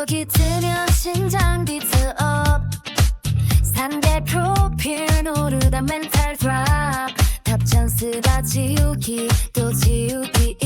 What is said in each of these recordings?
여기 뜨면 심장 비트업. 산대 프로필 오르다 멘탈 드랍. 답장 쓰다 지우기 또 지우기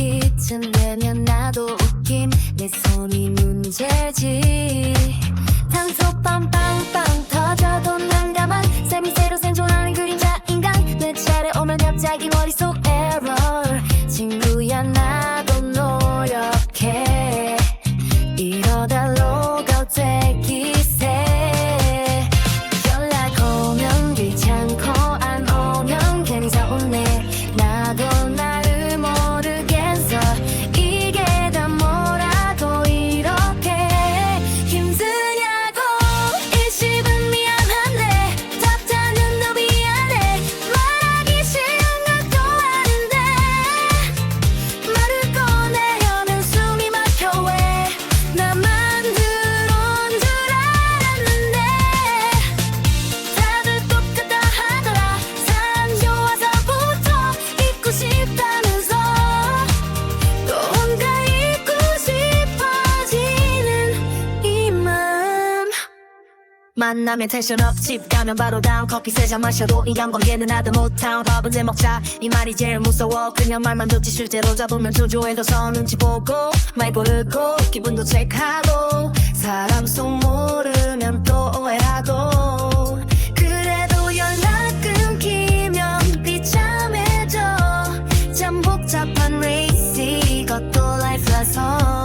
만남에 텐션 업집 가면 바로 다운. 커피 세 잔 마셔도 이간 관계는 하도 못한 밥은 제 먹자. 이 말이 제일 무서워. 그냥 말만 듣지 실제로 잡으면 조조해져서 눈치 보고 말 고르고 기분도 체크하고 사람 속 모르면 또 오해하고 그래도 연락 끊기면 비참해져. 참 복잡한 레이스 이것도 라이프라서